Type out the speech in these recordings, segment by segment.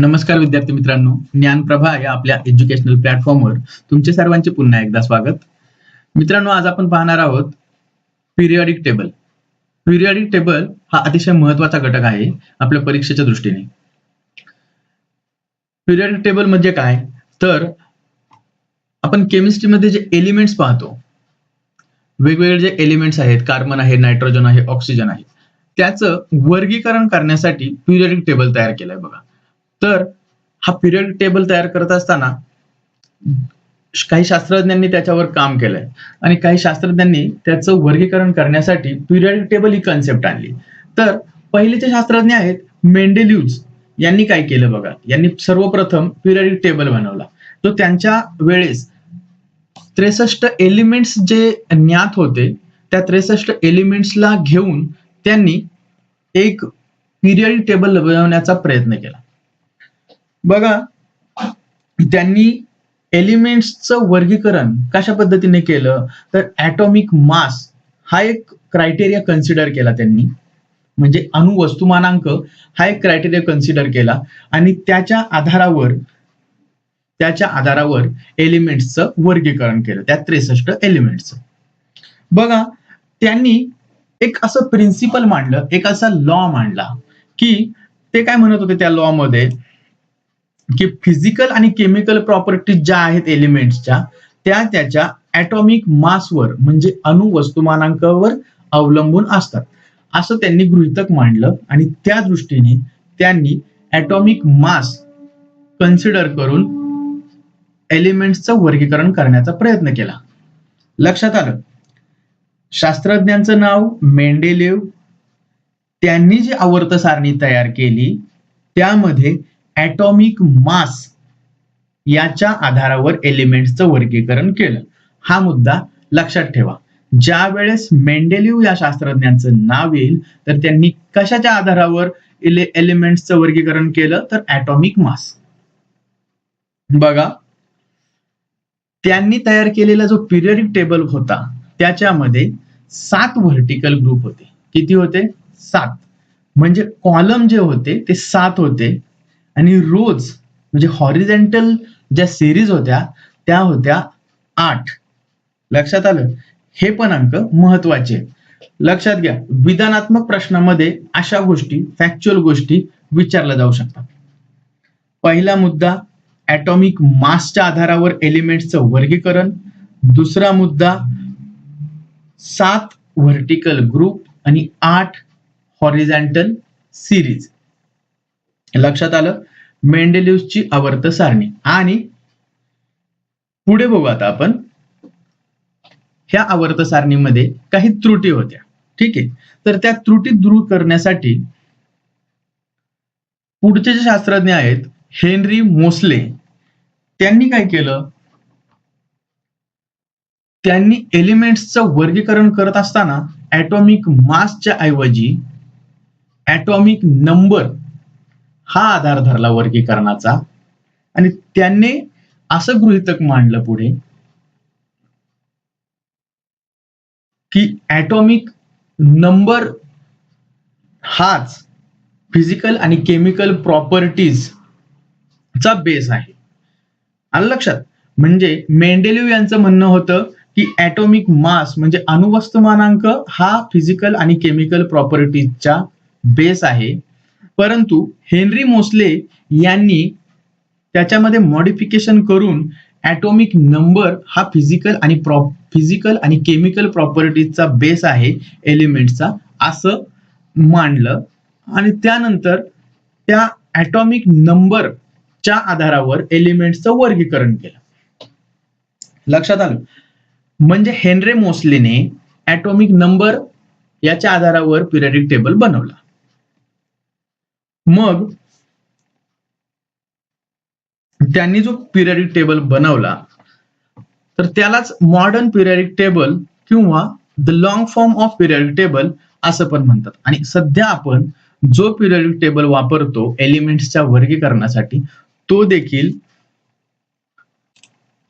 नमस्कार विद्यार्थी मित्रांनो ज्ञानप्रभा या आपल्या एज्युकेशनल प्लॅटफॉर्मवर तुमचे सर्वांचे पुन्हा एकदा स्वागत. मित्रांनो आज आपण पाहणार आहोत पिरियॉडिक टेबल पिरियॉडिक टेबल हा अतिशय महत्त्वाचा घटक आहे आपल्या परीक्षेच्या दृष्टीने. पिरियॉडिक टेबल म्हणजे काय? तर आपण केमिस्ट्रीमध्ये जे एलिमेंट्स पाहतो वेगवेगळे जे एलिमेंट्स आहेत कार्बन आहे नायट्रोजन आहे ऑक्सिजन आहे त्याचं वर्गीकरण करण्यासाठी पिरियॉडिक टेबल तयार केलंय बघा. तर हा पिरियड टेबल तयार करत असताना काही शास्त्रज्ञांनी त्याच्यावर काम केलंय. आणि काही शास्त्रज्ञांनी त्याचं वर्गीकरण करण्यासाठी पिरियड टेबल ही कन्सेप्ट आणली. तर पहिलेचे शास्त्रज्ञ आहेत मेंडेल्यूज यांनी काय केलं बघा? यांनी सर्वप्रथम पिरियडिक टेबल बनवला. तो त्यांच्या वेळेस त्रेसष्ट एलिमेंट्स जे ज्ञात होते त्या त्रेसष्ट एलिमेंट्सला घेऊन त्यांनी एक पिरियडिक टेबल बनवण्याचा प्रयत्न केला. बघा त्यांनी एलिमेंट्सचं वर्गीकरण कशा पद्धतीने केलं? तर ऍटॉमिक मास हा एक क्रायटेरिया कन्सिडर केला त्यांनी. म्हणजे अणुवस्तुमानांक हा एक क्रायटेरिया कन्सिडर केला आणि त्याच्या आधारावर त्याच्या आधारावर एलिमेंट्सचं वर्गीकरण केलं त्या त्रेसष्ट एलिमेंट्सचं. बघा त्यांनी एक असं प्रिन्सिपल मांडलं एक असा लॉ मांडला की ते काय म्हणत होते त्या लॉ मध्ये? की फिजिकल आणि केमिकल प्रॉपर्टीज ज्या आहेत एलिमेंट्सच्या त्या त्याच्या ऍटॉमिक मासवर म्हणजे अणु वस्तुमानांकावर अवलंबून असतात. असं त्यांनी गृहितक मांडलं आणि त्या दृष्टीने त्यांनी ऍटॉमिक मास कन्सिडर करून एलिमेंट्सचं वर्गीकरण करण्याचा प्रयत्न केला. लक्षात आलं? शास्त्रज्ञांचं नाव मेंडेलेव. त्यांनी जी आवर्त सारणी तयार केली त्यामध्ये ऍटॉमिक मास याच्या आधारावर एलिमेंट्सचं वर्गीकरण केलं. हा मुद्दा लक्षात ठेवा. ज्या वेळेस मेंडेलिव्ह या शास्त्रज्ञांचं नाव येईल तर त्यांनी कशाच्या आधारावर एलिमेंट्सचं वर्गीकरण केलं? तर ऍटॉमिक मास. बघा. त्यांनी तयार केलेला जो पिरियडिक टेबल होता त्याच्यामध्ये सात व्हर्टिकल ग्रुप होते. किती होते? सात. म्हणजे कॉलम जे होते ते सात होते. आणि रोज म्हणजे हॉरिझेंटल ज्या सिरीज होत्या त्या होत्या आठ. लक्षात आलं? हे पण अंक महत्त्वाचे लक्षात घ्या विधानात्मक प्रश्नामध्ये अशा गोष्टी फॅक्च्युअल गोष्टी विचारल्या जाऊ शकतात. पहिला मुद्दा ॲटॉमिक मासच्या आधारावर एलिमेंट्सचं वर्गीकरण. दुसरा मुद्दा सात व्हर्टिकल ग्रुप आणि आठ हॉरिझेंटल सिरीज लक्षात आलं? मेंडेलिव्हची आवर्त सारणी. आणि पुढे बघू आता आपण. ह्या आवर्त सारणीमध्ये काही त्रुटी होत्या. ठीक आहे? तर त्या त्रुटी दूर करण्यासाठी पुढचे जे शास्त्रज्ञ आहेत हेनरी मोसले त्यांनी काय केलं? त्यांनी एलिमेंट्सचं वर्गीकरण करत असताना ऍटॉमिक मासच्या ऐवजी ऍटॉमिक नंबर हा आधार धरला वर्गीकरणाचा. आणि त्यांनी असं गृहितक मांडलं पुढे की ऍटॉमिक नंबर हाच फिजिकल आणि केमिकल प्रॉपर्टीज चा बेस आहे. आलं लक्षात? म्हणजे मेंडेलिव्ह यांचं म्हणणं होतं की ऍटॉमिक मास म्हणजे अणुवस्तुमानांक हा फिजिकल आणि केमिकल प्रॉपर्टीजच्या बेस आहे. परंतु हेनरी मोसले यांनी त्याच्यामध्ये मॉडिफिकेशन करून ॲटॉमिक नंबर हा फिजिकल आणि प्रॉ फिजिकल आणि केमिकल प्रॉपर्टीजचा बेस आहे एलिमेंटचा असं मांडलं. आणि त्यानंतर त्या ऍटॉमिक नंबरच्या आधारावर एलिमेंट्सचं वर्गीकरण केलं. लक्षात आलं? म्हणजे हेनरे मोसलेने ऍटॉमिक नंबर याच्या आधारावर पिरियडिक टेबल बनवला. मग त्यांनी जो पिरियडिक टेबल बनवला तर त्यालाच मॉडर्न पिरियडिक टेबल किंवा the long form of periodic table असं पण म्हणतात. आणि सध्या आपण जो पिरियडिक टेबल वापरतो एलिमेंट्सच्या वर्गीकरणासाठी तो देखील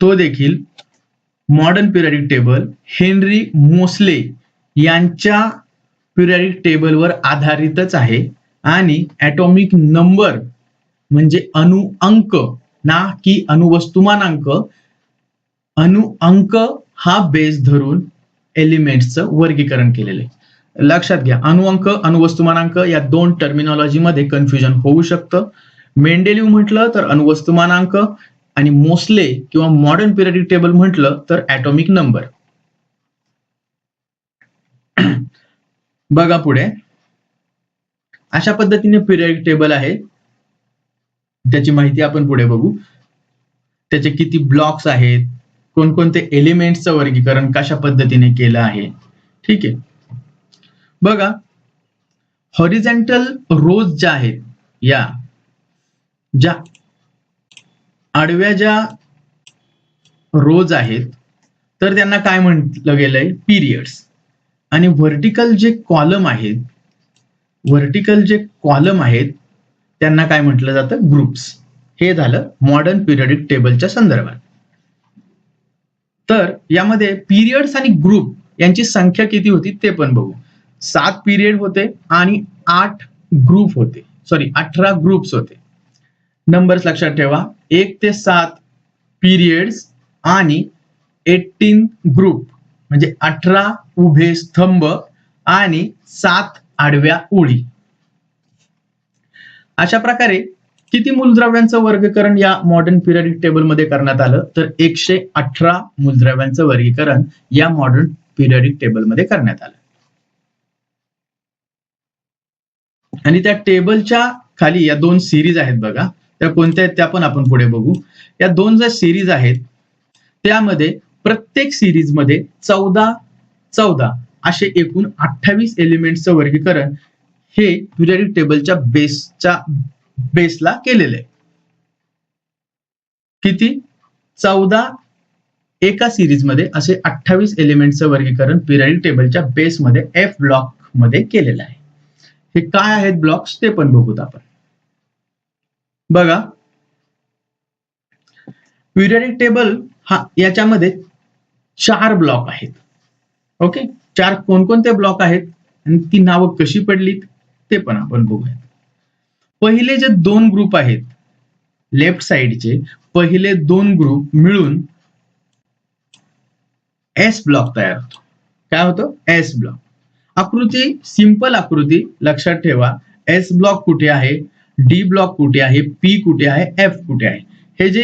तो देखील modern periodic table Henry Moseley यांच्या पिरियडिक टेबलवर आधारितच आहे. आणि ऍटॉमिक नंबर म्हणजे अणु अंक ना की अणुवस्तुमानांक. अणुअंक हा बेस धरून एलिमेंट्सचं वर्गीकरण केलेलं आहे. लक्षात घ्या अणुअंक अणुवस्तुमानांक या दोन टर्मिनॉलॉजी मध्ये कन्फ्युजन होऊ शकतं. मेंडेलिव्ह म्हटलं तर अणुवस्तुमानांक आणि मोस्ले किंवा मॉडर्न पिरियडिक टेबल म्हटलं तर ऍटॉमिक नंबर बघा पुढे. अशा पद्धतीने पिरियड टेबल आहे. त्याची माहिती आपण पुढे बघू. त्याचे किती ब्लॉक्स आहेत कोणकोणते एलिमेंट्सचं वर्गीकरण कशा पद्धतीने केलं आहे. ठीक आहे. बघा हॉरिझेंटल रोज ज्या आहेत या ज्या आडव्या ज्या रोज आहेत तर त्यांना काय म्हटलं गेलंय? पिरियड्स आणि व्हर्टिकल जे कॉलम आहेत व्हर्टिकल जे कॉलम आहेत त्यांना काय म्हटलं जातं? ग्रुप्स हे झालं मॉडर्न पिरियडिक टेबलच्या संदर्भात. तर यामध्ये पिरियड्स आणि ग्रुप यांची संख्या किती होती ते पण बघू. सात पिरियड होते आणि आठ ग्रुप होते. सॉरी अठरा ग्रुप्स होते. नंबर्स लक्षात ठेवा. एक ते सात पिरियड्स आणि एटीन ग्रुप म्हणजे अठरा उभे स्तंभ आणि सात आडव्या ओळी अशा प्रकारे किती मूलद्रव्यांचं वर्गीकरण या मॉडर्न पिरियडिक टेबलमध्ये करण्यात आलं? तर एकशे अठरा मूलद्रव्यांचं वर्गीकरण या मॉडर्न पिरियडिक टेबलमध्ये करण्यात आलं. आणि त्या टेबलच्या खाली या दोन सिरीज आहेत बघा. त्या कोणत्या आहेत त्या पण आपण पुढे बघू. या दोन ज्या सिरीज आहेत त्यामध्ये प्रत्येक सिरीजमध्ये चौदा चौदा असे एकूण अठ्ठावीस एलिमेंटचं वर्गीकरण हे पिरियडिक टेबलच्या बेसच्या बेसला केलेलं आहे. किती? चौदा एका सिरीजमध्ये असे अठ्ठावीस एलिमेंटचं वर्गीकरण पिरियडिक टेबलच्या बेसमध्ये एफ ब्लॉकमध्ये केलेलं आहे. हे काय आहेत ब्लॉक्स ते पण बघूत आपण. बघा. पिरियडिक टेबल हा याच्यामध्ये चार ब्लॉक आहेत. ओके चार कोणकोणते ब्लॉक आहेत आणि ती नावं कशी पडलीत ते पण आपण बघूयात. पहिले जे दोन ग्रुप आहेत लेफ्ट साइडचे पहिले दोन ग्रुप मिळून एस ब्लॉक तयार होतो. काय होतो? एस ब्लॉक आकृती सिंपल आकृती लक्षात ठेवा एस ब्लॉक कुठे आहे? डी ब्लॉक कुठे आहे? पी कुठे आहे? एफ कुठे आहे? हे जे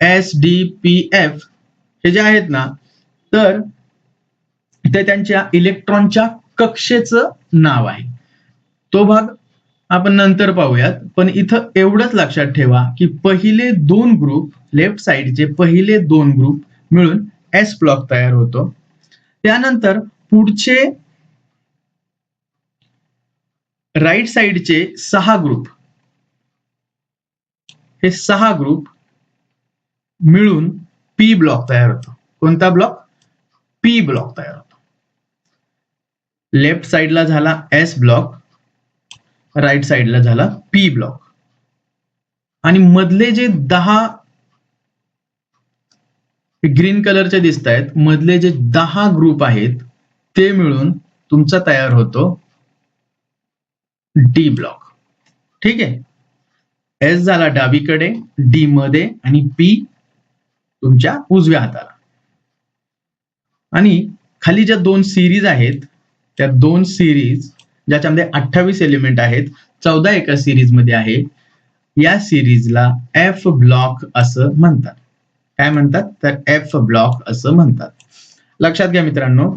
एस डी पी एफ हे जे आहेत ना तर ते त्यांच्या इलेक्ट्रॉनच्या कक्षेचं नाव आहे. तो भाग आपण नंतर पाहूयात पण इथं एवढंच लक्षात ठेवा की पहिले दोन ग्रुप लेफ्ट साइडचे पहिले दोन ग्रुप मिळून एस ब्लॉक तयार होतो. त्यानंतर पुढचे राईट साइडचे सहा ग्रुप हे सहा ग्रुप मिळून पी ब्लॉक तयार होतो. कोणता ब्लॉक पी ब्लॉक तयार होतो. लेफ्ट साइडला झाला एस ब्लॉक राईट साइडला झाला पी ब्लॉक. आणि मधले जे दहा ग्रीन कलरचे दिसत आहेत मधले जे दहा ग्रुप आहेत ते मिळून तुमचा तयार होतो डी ब्लॉक. ठीक आहे? एस झाला डावीकडे डी मध्ये आणि पी तुमच्या उजव्या हाताला. आणि खाली ज्या दोन सिरीज आहेत त्या दोन सिरीज ज्याच्यामध्ये अठ्ठावीस एलिमेंट आहेत चौदा एका सिरीजमध्ये आहे या सिरीजला एफ ब्लॉक असं म्हणतात. काय म्हणतात? तर एफ ब्लॉक असं म्हणतात. लक्षात घ्या मित्रांनो.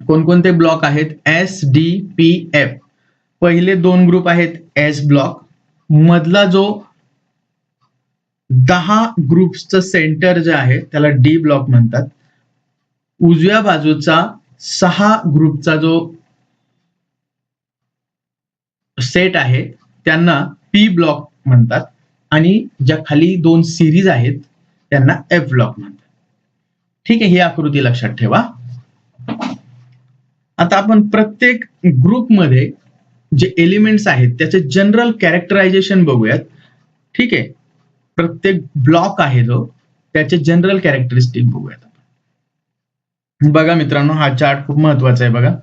कोणकोणते ब्लॉक आहेत? एस डी पी एफ पहिले दोन ग्रुप आहेत एस ब्लॉक मधला जो दहा ग्रुप्सचं सेंटर जे आहे त्याला डी ब्लॉक म्हणतात. उजव्या बाजूचा सहा ग्रुपचा जो सेट आहे त्यांना पी ब्लॉक म्हणतात आणि ज्या खाली दोन सिरीज आहेत त्यांना एफ ब्लॉक म्हणतात. ठीक आहे ही आकृती लक्षात ठेवा. आता आपण प्रत्येक ग्रुपमध्ये जे एलिमेंट्स आहेत त्याचे जनरल कॅरेक्टरायझेशन बघूयात. ठीक आहे प्रत्येक ब्लॉक आहे जो त्याचे जनरल कॅरेक्टरिस्टिक बघूयात. बघा मित्रांनो हा चार्ट खूप महत्त्वाचा आहे बघा.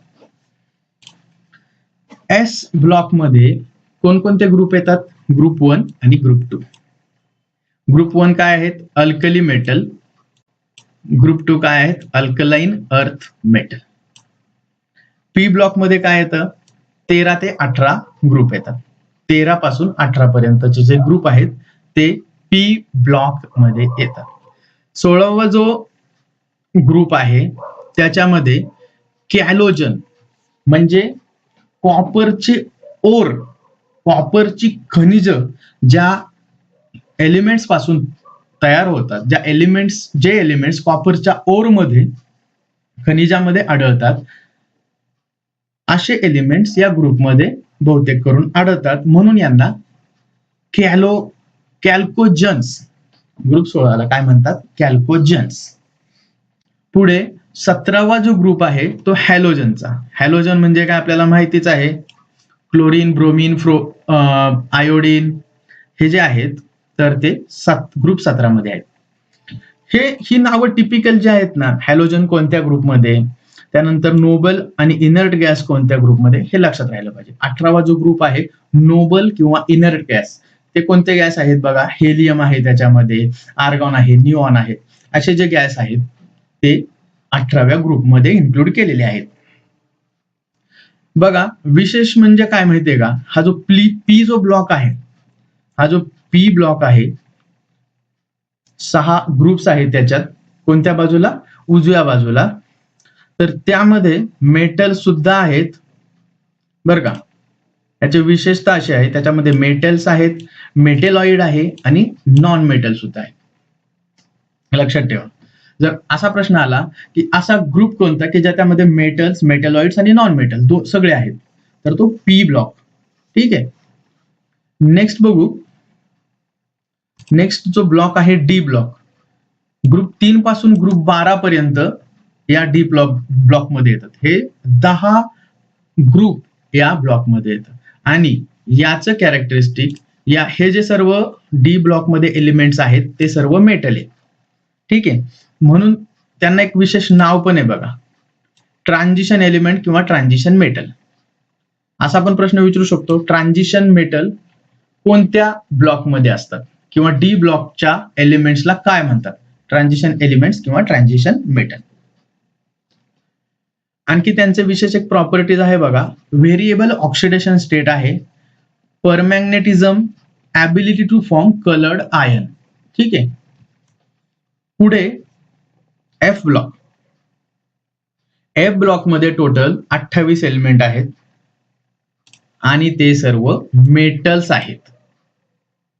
एस ब्लॉकमध्ये कोणकोणते ग्रुप येतात? ग्रुप वन आणि ग्रुप टू ग्रुप वन काय आहेत? अल्कली मेटल ग्रुप टू काय आहेत? अल्कलाईन अर्थ मेटल पी ब्लॉकमध्ये काय येतं? तेरा ते अठरा ग्रुप येतात. तेरा पासून अठरा पर्यंतचे जे ग्रुप आहेत ते पी ब्लॉकमध्ये येतात. सोळावा जो ग्रुप आहे. त्याच्यामध्ये कॅलोजन म्हणजे कॉपरचे ओर कॉपरची खनिज ज्या एलिमेंट्सपासून तयार होतात ज्या एलिमेंट्स जे एलिमेंट्स कॉपरच्या ओरमध्ये खनिजामध्ये आढळतात असे एलिमेंट्स या ग्रुपमध्ये बहुतेक करून आढळतात. म्हणून यांना कॅलो कॅल्कोजन्स ग्रुप सोळाला काय म्हणतात? कॅल्कोजन्स. पुढे सतरावा जो ग्रुप आहे तो हॅलोजनचा हॅलोजन म्हणजे काय आपल्याला माहितीच आहे? क्लोरीन ब्रोमिन फ्रो आयोडीन हे जे आहेत तर ते सात ग्रुप सतरामध्ये आहेत. हे ही नावं टिपिकल जे आहेत ना हॅलोजन कोणत्या ग्रुपमध्ये त्यानंतर नोबल आणि इनर्ट गॅस कोणत्या ग्रुपमध्ये हे लक्षात राहिलं पाहिजे. अठरावा जो ग्रुप आहे नोबल किंवा इनर्ट गॅस ते कोणते गॅस आहेत बघा? हेलियम आहे त्याच्यामध्ये आर्गॉन आहे न्यूऑन आहे. असे जे गॅस आहेत ते अठराव्या ग्रुपमध्ये इन्क्लूड केलेले आहेत. बघा विशेष म्हणजे काय माहितीये का? हा जो प्ली पी जो ब्लॉक आहे हा जो पी ब्लॉक आहे सहा ग्रुप्स आहेत त्याच्यात. कोणत्या बाजूला? उजव्या बाजूला. तर त्यामध्ये मेटल सुद्धा आहेत. बर का? याची विशेषता अशी आहे त्याच्यामध्ये मेटल्स आहेत मेटेलॉइड आहे आणि नॉन मेटल सुद्धा आहे. लक्षात ठेवा. जर असा प्रश्न आला की असा ग्रुप कोणता की ज्याच्यामध्ये मेटल्स मेटलॉइड्स आणि नॉन मेटल दो सगळे आहेत तर तो पी ब्लॉक ठीक आहे? नेक्स्ट बघू. नेक्स्ट जो ब्लॉक आहे डी ब्लॉक ग्रुप तीन पासून ग्रुप बारा पर्यंत या डी ब्लॉक ब्लॉकमध्ये येतात. हे दहा ग्रुप या ब्लॉकमध्ये येतात. आणि याचं कॅरेक्टरिस्टिक या हे जे सर्व डी ब्लॉकमध्ये एलिमेंट्स आहेत ते सर्व मेटल आहेत. ठीक आहे? म्हणून त्यांना एक विशेष नाव पण आहे बघा. ट्रान्झिशन एलिमेंट किंवा ट्रान्झिशन मेटल असा आपण प्रश्न विचारू शकतो. ट्रान्झिशन मेटल कोणत्या ब्लॉकमध्ये असतात? किंवा डी ब्लॉकच्या एलिमेंट्सला काय म्हणतात? ट्रान्झिशन एलिमेंट्स किंवा ट्रान्झिशन मेटल आणखी त्यांचे विशेष एक प्रॉपर्टीज आहे बघा. व्हेरिएबल ऑक्सिडेशन स्टेट आहे. Paramagnetism ability to form coloured ion ठीक आहे? पुढे एफ ब्लॉक एफ ब्लॉकमध्ये टोटल अठ्ठावीस एलिमेंट आहेत. आणि ते सर्व मेटल्स आहेत.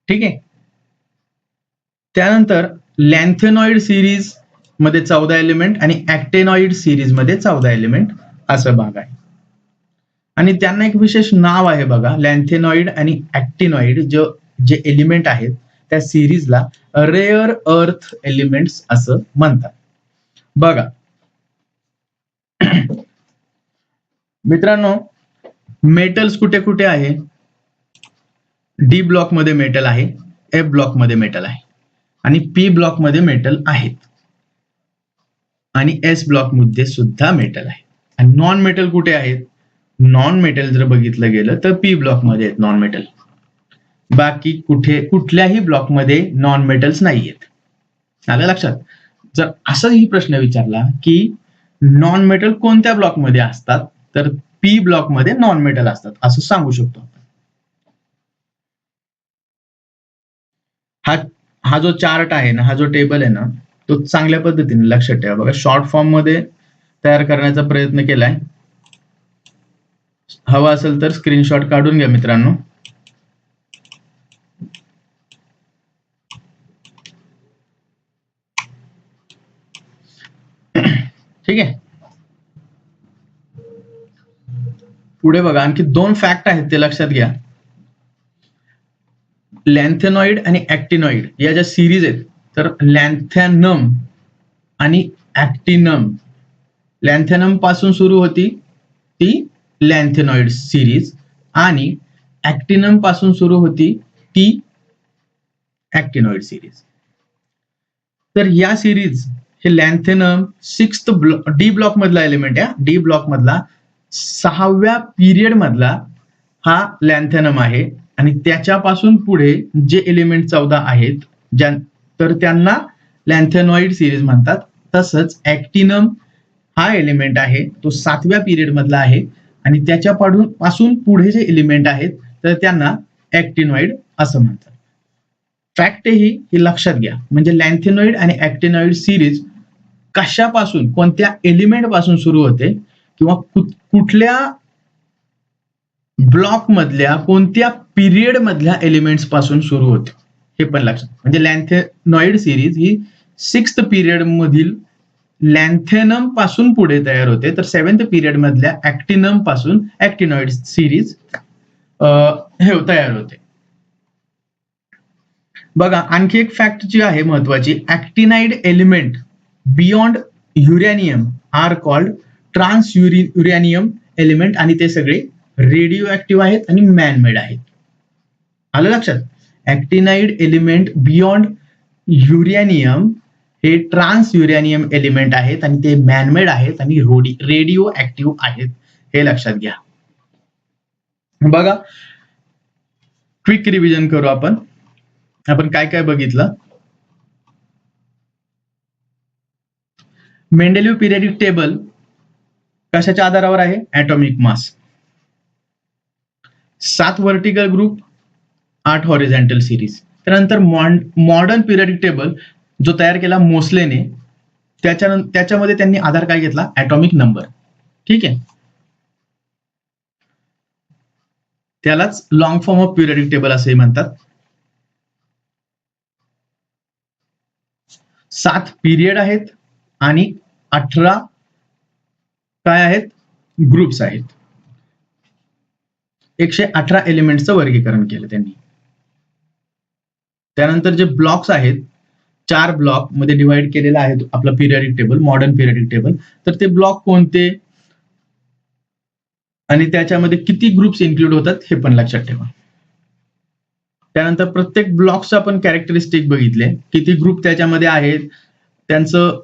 ठीक? आहे त्यानंतर लॅन्थेनॉइड सिरीजमध्ये चौदा एलिमेंट आणि ऍक्टेनॉइड सिरीजमध्ये चौदा एलिमेंट असं भाग आहे. आणि त्यांना एक विशेष नाव आहे बघा लॅन्थेनॉइड आणि ऍक्टेनॉइड जो जे एलिमेंट आहेत त्या सिरीजला रेअर अर्थ एलिमेंट्स असं म्हणतात. बघा. मित्रांनो मेटल्स कुठे कुठे आहे? डी ब्लॉकमध्ये मेटल आहे एफ ब्लॉकमध्ये मेटल आहे आणि पी ब्लॉकमध्ये मेटल आहेत आणि एस ब्लॉकमध्ये सुद्धा मेटल आहे. आणि नॉन मेटल कुठे आहेत नॉन मेटल जर बघितलं गेलं तर पी ब्लॉकमध्ये आहेत नॉन मेटल बाकी कुठे कुठल्याही ब्लॉकमध्ये नॉन मेटल्स नाही आहेत आलं लक्षात? जर असाही प्रश्न विचारला की नॉन मेटल कोणत्या ब्लॉकमध्ये असतात तर पी ब्लॉकमध्ये नॉन मेटल असतात असं सांगू शकतो आपण. हा हा जो चार्ट आहे ना हा जो टेबल आहे ना तो चांगल्या पद्धतीने लक्षात ठेवा. बघा शॉर्ट फॉर्ममध्ये तयार करण्याचा प्रयत्न केलाय. हवा असेल तर स्क्रीनशॉट काढून घ्या मित्रांनो. ठीक आहे? पुढे बघा आणखी दोन फॅक्ट आहेत ते लक्षात घ्या. लॅन्थेनॉइड आणि ऍक्टिनॉइड या ज्या सिरीज आहेत तर लॅन्थॅनम आणि ऍक्टिनम लॅन्थेनमपासून सुरू होती ती लॅन्थेनॉइड सिरीज आणि ऍक्टिनमपासून सुरू होती ती ऍक्टिनॉइड सिरीज तर या सिरीज हे lanthanum six block D block मधला एलिमेंट आहे. डी ब्लॉक मधला सहाव्या पिरियड मधला हा लॅन्थेनम आहे. आणि त्याच्यापासून पुढे जे एलिमेंट चौदा आहेत ज्या तर त्यांना लॅन्थेनॉइड सिरीज म्हणतात. तसंच ऍक्टिनम हा एलिमेंट आहे. तो सातव्या पिरियड मधला आहे. आणि त्याच्या पाडून पासून पुढे जे एलिमेंट आहेत तर त्यांना ऍक्टिनॉइड असं म्हणतात. फॅक्ट ही ही लक्षात घ्या. म्हणजे लॅन्थेनॉइड आणि ऍक्टिनॉइड सिरीज कशापासून कोणत्या एलिमेंटपासून सुरू होते? किंवा कुठल्या ब्लॉक मधल्या कोणत्या पिरियड मधल्या एलिमेंट्सपासून सुरू होते? हे पण लक्षात. म्हणजे लॅन्थेनॉइड सिरीज ही सिक्स्थ पिरियड मधील लॅन्थेनमपासून पुढे तयार होते. तर सेव्हन्थ पिरियड मधल्या ऍक्टिनमपासून ऍक्टिनॉइड सिरीज हे तयार होते. बघा आणखी एक फॅक्ट जी आहे महत्वाची. Actinide element beyond uranium are called transuranium element आणि ते सगळे रेडिओ ऍक्टिव्ह आहेत आणि मॅनमेड आहेत. आलं लक्षात? ऍक्टिनाइड एलिमेंट बियॉन्ड युरॅनियम हे ट्रान्स युरॅनियम एलिमेंट आहेत आणि ते मॅनमेड आहेत आणि रोडी रेडिओ ऍक्टिव्ह आहेत. हे लक्षात घ्या. बघा क्विक रिव्हिजन करू आपण. आपण काय काय बघितलं? मेंडेलिव्ह पिरियडिक टेबल कशाच्या आधारावर आहे? ऍटॉमिक मास सात व्हर्टिकल ग्रुप आठ हॉरिझेंटल सिरीज त्यानंतर मॉडर्न पिरियडिक टेबल जो तयार केला मोसलेने त्याच्या त्याच्यामध्ये त्यांनी आधार काय घेतला? ऍटॉमिक नंबर ठीक आहे? त्यालाच long form of periodic table असंही म्हणतात. सात पिरियड आहेत. आणि अठरा काय आहेत? ग्रुप्स आहेत. एकशे अठरा एलिमेंटचं वर्गीकरण केलं त्यांनी. त्यानंतर जे ब्लॉक्स आहेत चार ब्लॉकमध्ये डिवाइड केलेला आहे आपलं periodic table modern periodic table तर ते ब्लॉक कोणते? आणि त्याच्यामध्ये किती ग्रुप्स इन्क्लूड होतात हे पण लक्षात ठेवा. त्यानंतर प्रत्येक ब्लॉक्सचं आपण कॅरेक्टरिस्टिक बघितले. किती ग्रुप त्याच्यामध्ये आहेत? त्यांचं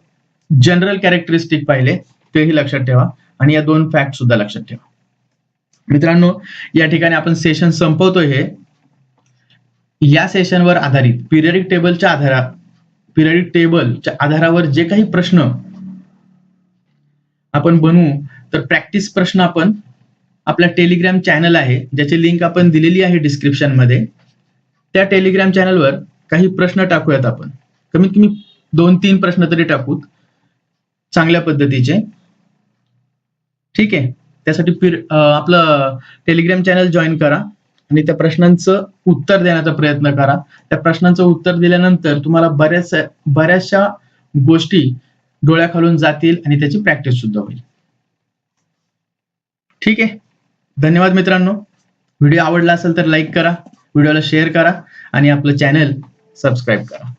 जनरल कॅरेक्टरिस्टिक पाहिले तेही लक्षात ठेवा. आणि या दोन फॅक्ट सुद्धा लक्षात ठेवा. मित्रांनो या ठिकाणी आपण सेशन संपवतोय हे. या सेशनवर आधारित पिरियडिक टेबलच्या आधारा पिरियडिक टेबलच्या आधारावर जे काही प्रश्न आपण बनवू तर प्रॅक्टिस प्रश्न आपण आपला टेलिग्राम चॅनल आहे ज्याची लिंक आपण दिलेली आहे डिस्क्रिप्शनमध्ये. त्या टेलिग्राम चॅनलवर काही प्रश्न टाकूयात आपण. कमीत कमी दोन तीन प्रश्न तरी टाकूत. चांगल्या पद्धतीचे. ठीक आहे? त्यासाठी आपलं टेलिग्राम चॅनल जॉईन करा आणि त्या प्रश्नांचं उत्तर देण्याचा प्रयत्न करा. त्या प्रश्नांचं उत्तर दिल्यानंतर तुम्हाला बऱ्याच बऱ्याचशा गोष्टी डोळ्याखालून जातील आणि त्याची प्रॅक्टिस सुद्धा होईल. ठीक आहे? धन्यवाद मित्रांनो. व्हिडिओ आवडला असेल तर लाईक करा. व्हिडिओला शेअर करा आणि आपलं चॅनल सबस्क्राईब करा.